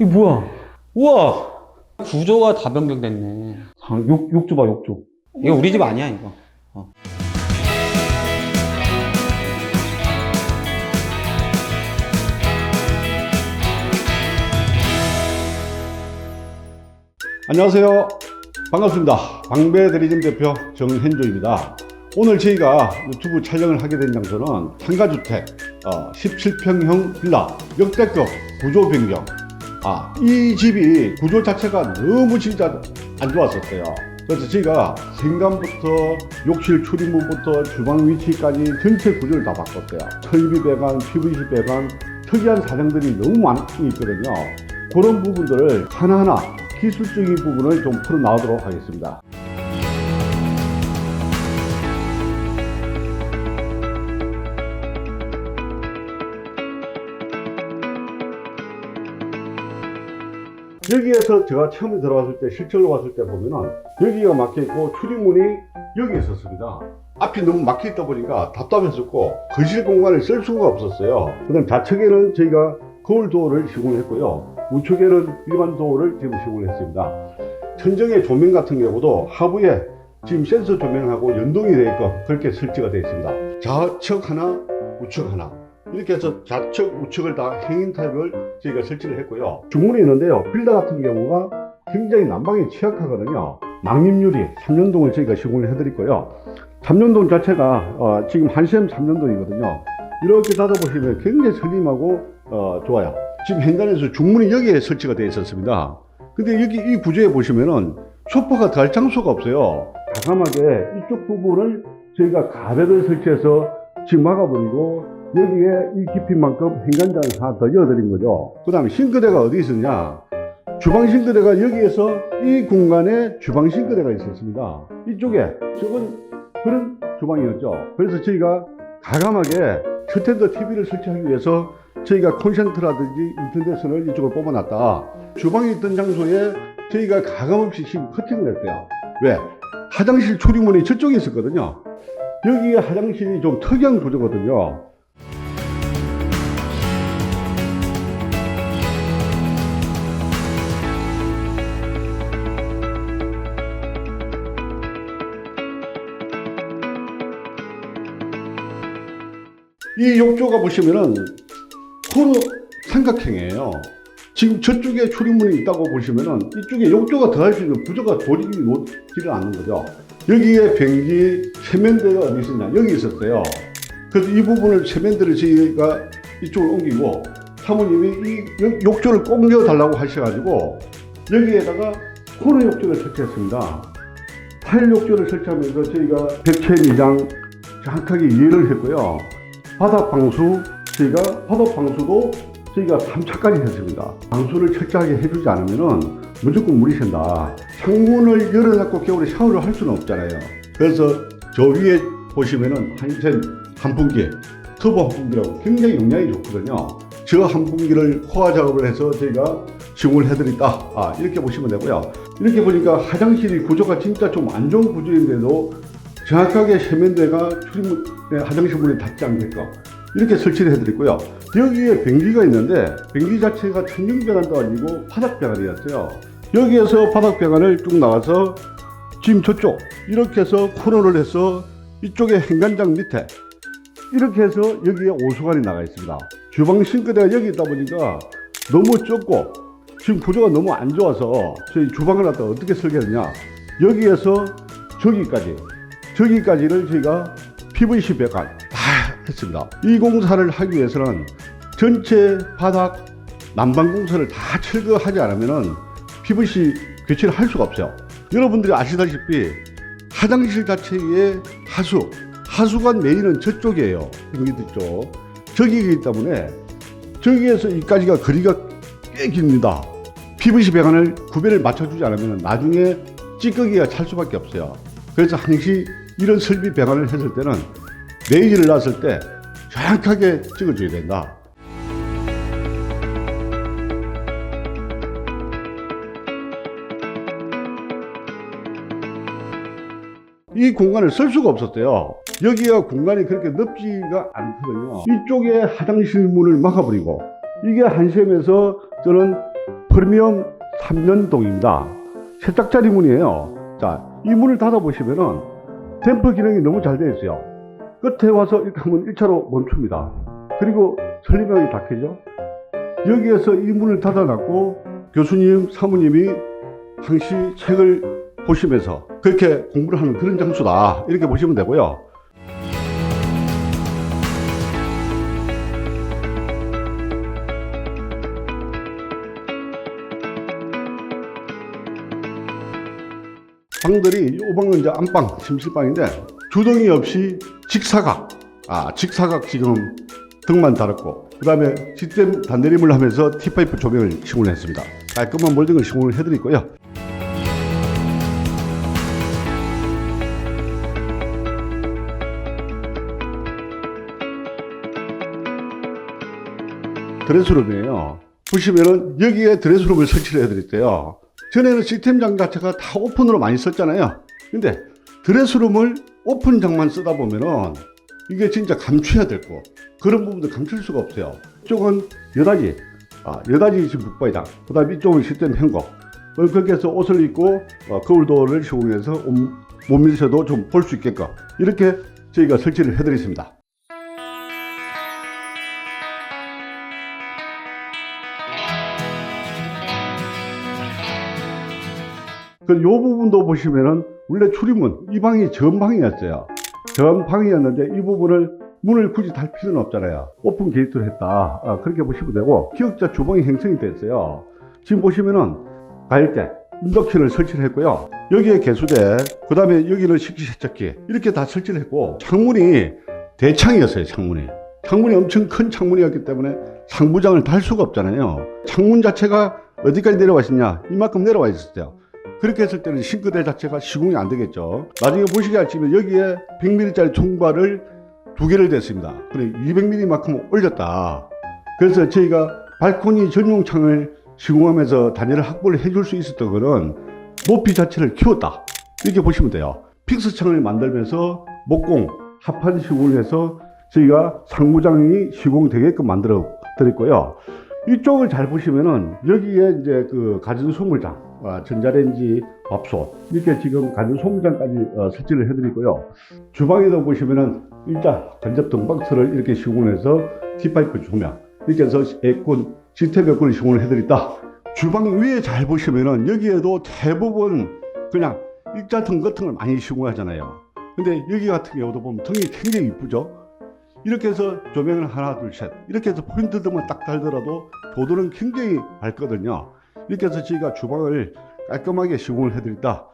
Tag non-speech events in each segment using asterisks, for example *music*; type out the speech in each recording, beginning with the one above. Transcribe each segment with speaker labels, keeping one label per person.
Speaker 1: 이 뭐야? 우와! 구조가 다 변경됐네.
Speaker 2: 아, 욕, 욕조 봐, 욕조.
Speaker 1: 이거 우리 집 아니야, 이거. 어.
Speaker 2: 안녕하세요. 반갑습니다. 방배 대리점 대표 정현조입니다. 오늘 저희가 유튜브 촬영을 하게 된 장소는 상가주택 어, 17평형 빌라 역대급 구조 변경. 아, 이 집이 구조 자체가 너무 진짜 안 좋았었어요. 그래서 저희가 생감부터 욕실 출입문부터 주방 위치까지 전체 구조를 다 바꿨어요. 설비 배관, PVC 배관, 특이한 사정들이 너무 많이 있거든요. 그런 부분들을 하나하나 기술적인 부분을 좀 풀어 나오도록 하겠습니다. 여기에서 제가 처음에 들어왔을 때 실제로 왔을 때 보면은 여기가 막혀 있고 출입문이 여기 있었습니다. 앞이 너무 막혀 있다 보니까 답답했었고 거실 공간을 쓸 수가 없었어요. 그 다음 좌측에는 저희가 거울 도어를 시공했고요. 우측에는 일반 도어를 지금 시공을 했습니다. 천정의 조명 같은 경우도 하부에 지금 센서 조명하고 연동이 되게끔 그렇게 설치가 되어 있습니다. 좌측 하나, 우측 하나. 이렇게 해서 좌측, 우측을 다 행인 타입을 저희가 설치를 했고요. 중문이 있는데요. 빌라 같은 경우가 굉장히 난방에 취약하거든요. 망임유리 3년동을 저희가 시공을 해드렸고요. 3년동 자체가 어, 지금 한샘 3년동이거든요. 이렇게 닫아보시면 굉장히 슬림하고 어, 좋아요. 지금 현관에서 중문이 여기에 설치가 되어 있었습니다. 근데 여기 이 구조에 보시면은 소파가 달 장소가 없어요. 과감하게 이쪽 부분을 저희가 가벽을 설치해서 지금 막아버리고 여기에 이 깊이만큼 현관장을 하나 더 열어드린 거죠. 그 다음에 싱크대가 어디 있었냐? 주방 싱크대가 여기에서 이 공간에 주방 싱크대가 있었습니다. 이쪽에 저건 그런 주방이었죠. 그래서 저희가 가감하게 스탠드 TV를 설치하기 위해서 저희가 콘센트라든지 인터넷선을 이쪽으로 뽑아놨다. 주방에 있던 장소에 저희가 가감없이 지금 커팅을 했어요. 왜? 화장실 출입문이 저쪽에 있었거든요. 여기에 화장실이 좀 특이한 구조거든요. 이 욕조가 보시면은 코너 삼각형이에요. 지금 저쪽에 출입문이 있다고 보시면은 이쪽에 욕조가 더할 수 있는 구조가 도저히 놓지를 않는 거죠. 여기에 변기 세면대가 어디 있었냐? 여기 있었어요. 그래서 이 부분을 세면대를 저희가 이쪽으로 옮기고 사모님이 이 욕- 욕조를 꼭 넣어달라고 하셔가지고 여기에다가 코너 욕조를 설치했습니다. 타일 욕조를 설치하면서 저희가 백채 미장 정확하게 이해를 했고요. 바닥 방수 저희가 바닥 방수도 저희가 3차까지 했습니다. 방수를 철저하게 해주지 않으면은 무조건 물이 샌다. 창문을 열어놓고 겨울에 샤워를 할 수는 없잖아요. 그래서 저 위에 보시면은 한센 한풍기, 터보 한풍기라고 굉장히 용량이 좋거든요. 저 한풍기를 호화 작업을 해서 저희가 시공을 해드렸다. 아, 이렇게 보시면 되고요. 이렇게 보니까 화장실이 구조가 진짜 좀 안 좋은 구조인데도 정확하게 세면대가 출입문, 네, 화장실 문에 닿지 않게끔 이렇게 설치를 해드렸고요. 여기에 변기가 있는데 변기 자체가 천정 배관도 아니고 바닥 배관이었어요. 여기에서 바닥 배관을 쭉 나가서 지금 저쪽 이렇게 해서 코너를 해서 이쪽에 행간장 밑에 이렇게 해서 여기에 오수관이 나가 있습니다. 주방 싱크대가 여기 있다 보니까 너무 좁고 지금 구조가 너무 안 좋아서 저희 주방을 갖다 어떻게 설계했냐 여기에서 저기까지 저기까지를 저희가 PVC 배관 다 했습니다. 이 공사를 하기 위해서는 전체 바닥 난방 공사를 다 철거하지 않으면은 PVC 교체를 할 수가 없어요. 여러분들이 아시다시피 화장실 자체의 하수, 하수관 메인은 저쪽이에요. 여기 쪽. 저기이기 때문에 저기에서 이까지가 거리가 꽤 깁니다. PVC 배관을 구별을 맞춰주지 않으면 나중에 찌꺼기가 찰 수밖에 없어요. 그래서 항시 이런 설비 배관을 했을 때는 레이지를 놨을 때 정확하게 찍어줘야 된다. 이 공간을 쓸 수가 없었대요. 여기가 공간이 그렇게 넓지가 않거든요. 이쪽에 화장실 문을 막아버리고 이게 한샘에서 저는 프리미엄 3년동입니다. 세탁자리 문이에요. 자, 이 문을 닫아보시면은 댐프 기능이 너무 잘 되어 있어요. 끝에 와서 이렇게 하면 1차로 멈춥니다. 그리고 설리명이 닫히죠. 여기에서 이 문을 닫아놨고 교수님, 사모님이 항시 책을 보시면서 그렇게 공부를 하는 그런 장소다. 이렇게 보시면 되고요. 방들이 이 방은 이제 안방, 침실방인데 주동이 없이 직사각, 아 직사각 지금 등만 달았고 그 다음에 시스템 단내림을 하면서 T파이프 조명을 시공을 했습니다. 깔끔한 몰딩을 시공을 해드리고요. 드레스룸이에요. 보시면은 여기에 드레스룸을 설치를 해드렸대요. 전에는 시스템장 자체가 다 오픈으로 많이 썼잖아요. 근데 드레스룸을 오픈장만 쓰다 보면은 이게 진짜 감춰야 될 거. 그런 부분도 감출 수가 없어요. 이쪽은 여다지, 아, 여다지 지금 북바이장. 그 다음에 이쪽은 시스템 현거. 어, 거기에서 옷을 입고 어, 거울도어를 시공해서 온- 몸밀셔도 좀 볼 수 있게끔 이렇게 저희가 설치를 해드렸습니다. 그 요 부분도 보시면은 원래 출입문 이 방이 전방이었어요. 전방이었는데 이 부분을 문을 굳이 달 필요는 없잖아요. 오픈 게이트로 했다. 아, 그렇게 보시면 되고 기역자 주방이 형성이 됐어요. 지금 보시면은 가열대 인덕션을 설치를 했고요. 여기에 개수대, 그 다음에 여기는 식기세척기 이렇게 다 설치를 했고 창문이 대창이었어요. 창문이. 창문이 엄청 큰 창문이었기 때문에 상부장을 달 수가 없잖아요. 창문 자체가 어디까지 내려와 있었냐? 이만큼 내려와 있었어요. 그렇게 했을 때는 싱크대 자체가 시공이 안 되겠죠. 나중에 보시게 할지면 여기에 100mm짜리 통과를 두 개를 댔습니다. 그래 200mm만큼 올렸다. 그래서 저희가 발코니 전용 창을 시공하면서 단열을 확보를 해줄 수 있었던 거는 높이 자체를 키웠다. 이렇게 보시면 돼요. 픽스 창을 만들면서 목공 합판 시공을 해서 저희가 상부장이 시공되게끔 만들어 드렸고요. 이쪽을 잘 보시면은 여기에 이제 그 가전 소물장, 아, 전자레인지, 밥솥 이렇게 지금 가전 소물장까지 어, 설치를 해드리고요. 주방에도 보시면은 일단 간접 등박스를 이렇게 시공해서 T파이프 조명 이렇게 해서 에어컨 시스템 에어컨을 시공을 해드렸다. 주방 위에 잘 보시면은 여기에도 대부분 그냥 일자 등 같은 걸 많이 시공하잖아요. 근데 여기 같은 경우도 보면 등이 굉장히 이쁘죠. 이렇게 해서 조명을 하나 둘 셋 이렇게 해서 포인트 등만 딱 달더라도 도도는 굉장히 밝거든요 이렇게 해서 저희가 주방을 깔끔하게 시공을 해드렸다.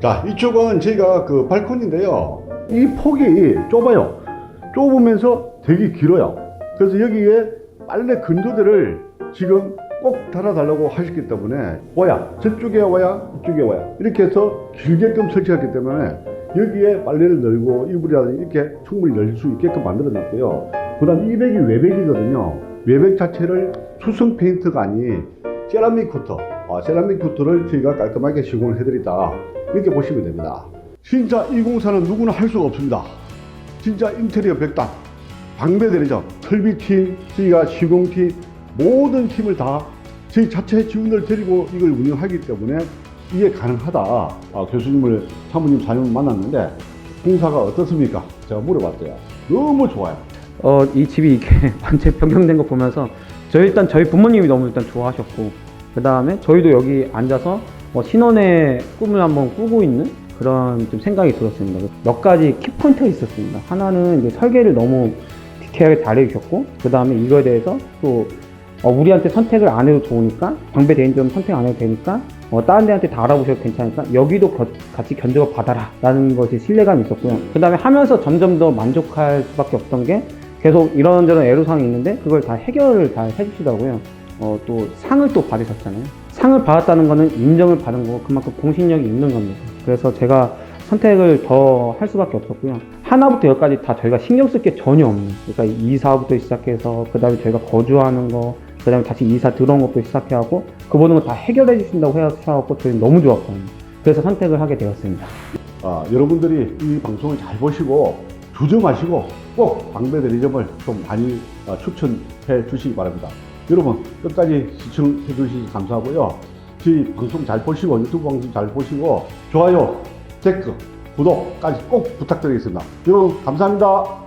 Speaker 2: 자 이쪽은 저희가 그 발코니인데요. 이 폭이 좁아요. 좁으면서 되게 길어요. 그래서 여기에 빨래 건조대를 지금 꼭 달아달라고 하셨기 때문에 와야 저쪽에 와야 이쪽에 와야 이렇게 해서 길게끔 설치했기 때문에 여기에 빨래를 널고 이불이라든지 이렇게 충분히 널 수 있게끔 만들어 놨고요. 그 다음 이 백이 외백이거든요. 외백 자체를 수성 페인트가 아닌 세라믹 코터. 아, 세라믹 코터를 저희가 깔끔하게 시공을 해드렸다. 이렇게 보시면 됩니다. 진짜 이 공사는 누구나 할 수가 없습니다. 진짜 인테리어 백단 방배 대리점, 설비팀, 저희가 시공팀 모든 팀을 다 저희 자체 직원들 데리고 이걸 운영하기 때문에 이게 가능하다. 아, 교수님을 사모님 사장님 만났는데 공사가 어떻습니까? 제가 물어봤어요. 너무 좋아요.
Speaker 1: 어, 이 집이 이렇게 *laughs* 완전 변경된 거 보면서 저희 일단 저희 부모님이 너무 일단 좋아하셨고 그 다음에 저희도 여기 앉아서 뭐 신혼의 꿈을 한번 꾸고 있는 그런 좀 생각이 들었습니다. 몇 가지 키포인트가 있었습니다. 하나는 이제 설계를 너무 디테일하게 잘 해주셨고 그 다음에 이거에 대해서 또 어, 우리한테 선택을 안 해도 좋으니까 방배 대인점 선택 안 해도 되니까 어, 다른 데한테 다 알아보셔도 괜찮으니까 여기도 겨- 같이 견적을 받아라 라는 것이 신뢰감이 있었고요 그 다음에 하면서 점점 더 만족할 수밖에 없던 게 계속 이런저런 애로사항이 있는데 그걸 다 해결을 잘 해주시더라고요 어, 또 상을 또 받으셨잖아요 상을 받았다는 거는 인정을 받은 거고 그만큼 공신력이 있는 겁니다 그래서 제가 선택을 더 할 수밖에 없었고요. 하나부터 열까지 다 저희가 신경 쓸 게 전혀 없는. 그러니까 이사부터 시작해서 그 다음에 저희가 거주하는 거, 그 다음에 다시 이사 들어온 것도 시작해 하고 그 모든 걸 다 해결해 주신다고 해서 저희 너무 좋았거든요. 그래서 선택을 하게 되었습니다.
Speaker 2: 아, 여러분들이 이 방송을 잘 보시고 주저 마시고 꼭 방배 대리점을 좀 많이 아, 추천해 주시기 바랍니다. 여러분 끝까지 시청해 주시기 감사하고요. 저희 방송 잘 보시고 유튜브 방송 잘 보시고 좋아요, 댓글, 구독까지 꼭 부탁드리겠습니다. 여러분 감사합니다.